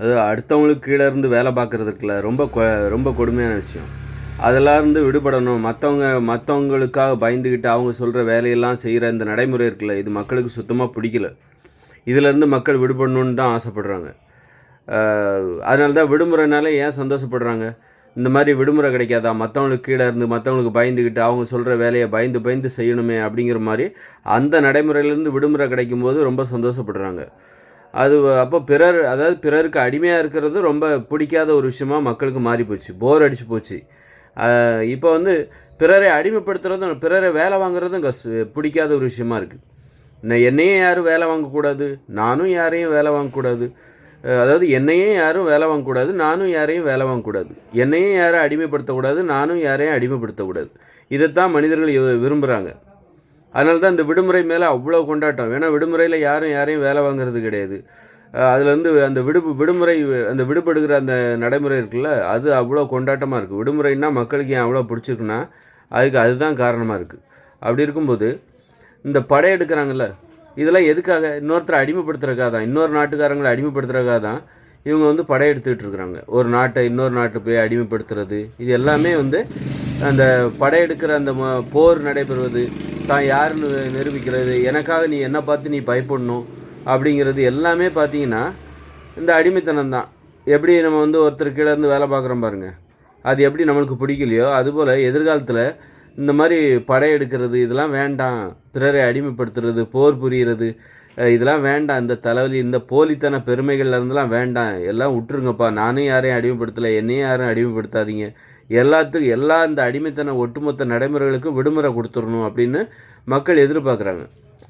அது அடுத்தவங்களுக்கு கீழே இருந்து வேலை பார்க்குறது இருக்குல்ல ரொம்ப கொ ரொம்ப கொடுமையான விஷயம். அதெல்லாம் இருந்து விடுபடணும். மற்றவங்க மற்றவங்களுக்காக பயந்துக்கிட்டு அவங்க சொல்கிற வேலையெல்லாம் செய்கிற இந்த நடைமுறை இருக்குல்ல இது மக்களுக்கு சுத்தமாக பிடிக்கல. இதிலேருந்து மக்கள் விடுபடணுன்னு தான் ஆசைப்படுறாங்க. அதனால தான் விடுமுறைனால ஏன் சந்தோஷப்படுறாங்க? இந்த மாதிரி விடுமுறை கிடைக்காதா? மற்றவங்களுக்கு கீழே இருந்து மற்றவங்களுக்கு பயந்துக்கிட்டு அவங்க சொல்கிற வேலையை பயந்து பயந்து செய்யணுமே அப்படிங்கிற மாதிரி அந்த நடைமுறையிலேருந்து விடுமுறை கிடைக்கும்போது ரொம்ப சந்தோஷப்படுறாங்க. அது அப்போ பிறர் அதாவது பிறருக்கு அடிமையாக இருக்கிறது ரொம்ப பிடிக்காத ஒரு விஷயமா மக்களுக்கு மாறி போச்சு. போர் அடிச்சு போச்சு. இப்போ வந்து பிறரை அடிமைப்படுத்துகிறதும் பிறரை வேலை வாங்குறதும் கஸ் பிடிக்காத ஒரு விஷயமா இருக்குது நான் என்னையும் யாரும் வேலை வாங்கக்கூடாது நானும் யாரையும் வேலை வாங்கக்கூடாது. அதாவது என்னையும் யாரும் வேலை வாங்கக்கூடாது நானும் யாரையும் வேலை வாங்கக்கூடாது. என்னையும் யாரும் அடிமைப்படுத்தக்கூடாது நானும் யாரையும் அடிமைப்படுத்தக்கூடாது. இதைத்தான் மனிதர்கள் விரும்புகிறாங்க அதனால தான் இந்த விடுமுறை மேலே அவ்வளோ கொண்டாட்டம். ஏன்னா விடுமுறையில் யாரும் யாரையும் வேலை வாங்குறது கிடையாது. அதுலேருந்து அந்த விடு விடுமுறை அந்த விடுபடுகிற அந்த நடைமுறை இருக்குல்ல அது அவ்வளோ கொண்டாட்டமாக இருக்குது விடுமுறைன்னா மக்களுக்கு ஏன் அவ்வளோ பிடிச்சிருக்குன்னா அதுக்கு அதுதான் காரணமாக இருக்குது அப்படி இருக்கும்போது இந்த படையெடுக்கிறாங்கல்ல இதெல்லாம் எதுக்காக? இன்னொருத்தரை அடிமைப்படுத்துறக்காக தான். இன்னொரு நாட்டுக்காரங்களை அடிமைப்படுத்துறதுக்காக தான் இவங்க வந்து படையெடுத்துக்கிட்டு இருக்கிறாங்க. ஒரு நாட்டை இன்னொரு நாட்டு போய் அடிமைப்படுத்துறது இது எல்லாமே வந்து அந்த படையெடுக்கிற அந்த ம- போர் நடைபெறுவது தான் யாருன்னு நிரூபிக்கிறது எனக்காக நீ என்ன பார்த்து நீ பயப்படணும் அப்படிங்கிறது எல்லாமே பார்த்தீங்கன்னா இந்த அடிமைத்தனம் தான். எப்படி நம்ம வந்து ஒருத்தர் கீழே இருந்து வேலை பார்க்குறோம் பாருங்கள் அது எப்படி நம்மளுக்கு பிடிக்கலையோ அதுபோல் எதிர்காலத்தில் இந்த மாதிரி படையெடுக்கிறது இதெல்லாம் வேண்டாம். பிறரை அடிமைப்படுத்துறது போர் புரிகிறது இதெல்லாம் வேண்டாம். இந்த தலைவலி இந்த போலித்தன பெருமைகள்லேருந்துலாம் வேண்டாம். எல்லாம் விட்டுருங்கப்பா நானும் யாரையும் அடிமைப்படுத்தலை என்னையும் யாரும் அடிமைப்படுத்தாதீங்க. எல்லாத்துக்கும் எல்லா இந்த அடிமைத்தன ஒட்டுமொத்த நடைமுறைகளுக்கும் விடுமுறை கொடுத்துடணும் அப்படின்னு மக்கள் எதிர்பார்க்குறாங்க.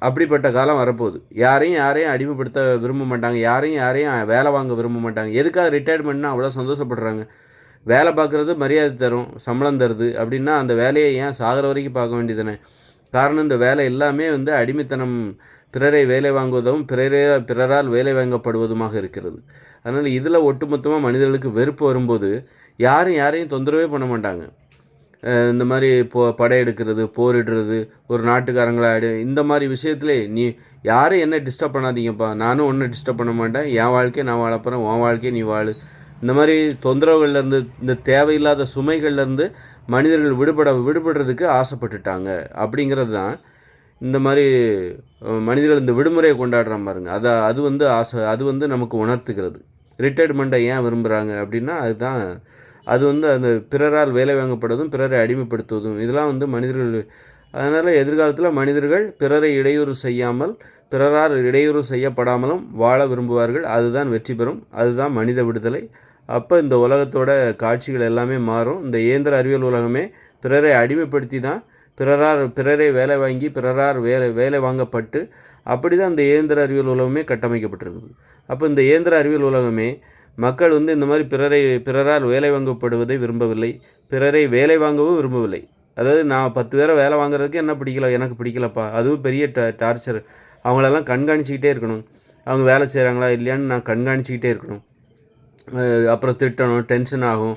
அப்படிப்பட்ட காலம் வரப்போகுது. யாரையும் யாரையும் அடிமைப்படுத்த விரும்ப மாட்டாங்க. யாரையும் யாரையும் வேலை வாங்க விரும்ப மாட்டாங்க. எதுக்காக ரிட்டையர்மெண்ட்னா அவ்வளோ சந்தோஷப்படுறாங்க. வேலை பார்க்குறது மரியாதை தரும் சம்பளம் தருது அப்படின்னா அந்த வேலையை ஏன் சாகிற வரைக்கும் பார்க்க வேண்டியதுனே காரணம் இந்த வேலை எல்லாமே வந்து அடிமைத்தனம் பிறரை வேலை வாங்குவதும் பிறரே பிறரால் வேலை வாங்கப்படுவதுமாக இருக்கிறது. அதனால் இதில் ஒட்டுமொத்தமாக மனிதர்களுக்கு வெறுப்பு வரும்போது யாரும் யாரையும் தொந்தரவே பண்ண மாட்டாங்க. இந்த மாதிரி போ படையெடுக்கிறது போரிடுறது ஒரு நாட்டுக்காரங்களாக இந்த மாதிரி விஷயத்துல நீ யாரும் என்ன டிஸ்டர்ப் பண்ணாதீங்கப்பா. நானும் ஒன்றும் டிஸ்டர்ப் பண்ண மாட்டேன். என் வாழ்க்கையை நான் வாழப்போகிறேன் உன் வாழ்க்கையை நீ வாழு. இந்த மாதிரி தொந்தரவுகள்லேருந்து இந்த தேவையில்லாத சுமைகள்லேருந்து மனிதர்கள் விடுபட விடுபடுறதுக்கு ஆசைப்பட்டுட்டாங்க. அப்படிங்கிறது தான் இந்த மாதிரி மனிதர்கள் இந்த விடுமுறையை கொண்டாடுறான் பாருங்க. அதை அது வந்து ஆசை அது வந்து நமக்கு உணர்த்துக்கிறது ரிட்டையர்மெண்ட்டை ஏன் விரும்புகிறாங்க அப்படின்னா அதுதான் அது வந்து அந்த பிறரால் வேலை வாங்கப்படுவதும் பிறரை அடிமைப்படுத்துவதும் இதெல்லாம் வந்து மனிதர்கள் அதனால் எதிர்காலத்தில் மனிதர்கள் பிறரை இடையூறு செய்யாமல் பிறரால் இடையூறு செய்யப்படாமலும் வாழ விரும்புவார்கள். அதுதான் வெற்றி பெறும். அதுதான் மனித விடுதலை. அப்போ இந்த உலகத்தோட காட்சிகள் எல்லாமே மாறும். இந்த இயந்திர அறிவியல் உலகமே பிறரை அடிமைப்படுத்தி தான் பிறரார் பிறரை வேலை வாங்கி பிறரார் வேலை வேலை வாங்கப்பட்டு அப்படி தான் இந்த இயந்திர அறிவியல் உலகமே கட்டமைக்கப்பட்டிருக்குது. அப்போ இந்த இயந்திர அறிவியல் உலகமே மக்கள் வந்து இந்த மாதிரி பிறரை பிறரால் வேலை வாங்கப்படுவதை விரும்பவில்லை. பிறரை வேலை வாங்கவும் விரும்பவில்லை. அதாவது நான் பத்து பேரை வேலை வாங்குறதுக்கு என்ன பிடிக்கல எனக்கு பிடிக்கலப்பா. அதுவும் பெரிய ட டார்ச்சர். அவங்களெல்லாம் கண்காணிச்சிக்கிட்டே இருக்கணும். அவங்க வேலை செய்கிறாங்களா இல்லையான்னு நான் கண்காணிச்சிக்கிட்டே இருக்கணும். அப்புறம் திட்டணும் டென்ஷன் ஆகும்.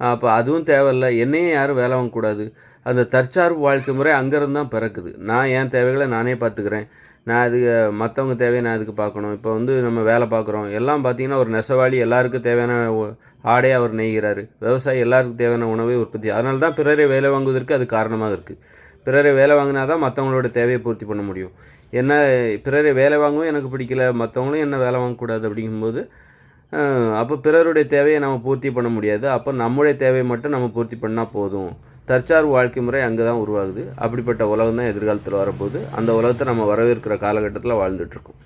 அப்போ அதுவும் தேவையில்ல. என்னையும் யாரும் வேலை வாங்கக்கூடாது. அந்த தற்சார்பு வாழ்க்கை முறை அங்கேருந்து தான் பிறக்குது. நான் என் தேவைகளை நானே பார்த்துக்கிறேன். நான் அது மற்றவங்க தேவையை நான் அதுக்கு பார்க்கணும்? இப்போ வந்து நம்ம வேலை பார்க்குறோம். எல்லாம் பார்த்தீங்கன்னா ஒரு நெசவாளி எல்லாருக்கும் தேவையான ஒ- ஆடையை அவர் நெய்கிறார். விவசாயி எல்லாருக்கும் தேவையான உணவை உற்பத்தி. அதனால தான் பிறரை வேலை வாங்குவதற்கு அது காரணமாக இருக்குது பிறரை வேலை வாங்கினா தான் மற்றவங்களோட தேவையை பூர்த்தி பண்ண முடியும். என்ன பிறரை வேலை வாங்கவும் எனக்கு பிடிக்கல மற்றவங்களும் என்ன வேலை வாங்கக்கூடாது அப்படிங்கும்போது அப்போ பிறருடைய தேவையை நம்ம பூர்த்தி பண்ண முடியாது. அப்போ நம்முடைய தேவையை மட்டும் நம்ம பூர்த்தி பண்ணால் போதும். தற்சார்பு வாழ்க்கை முறை அங்கே தான் உருவாகுது. அப்படிப்பட்ட உலகம் தான் எதிர்காலத்தில் வரப்போகுது. அந்த உலகத்தை நம்ம வரவேற்கிற காலகட்டத்தில் வாழ்ந்துட்டுருக்கோம்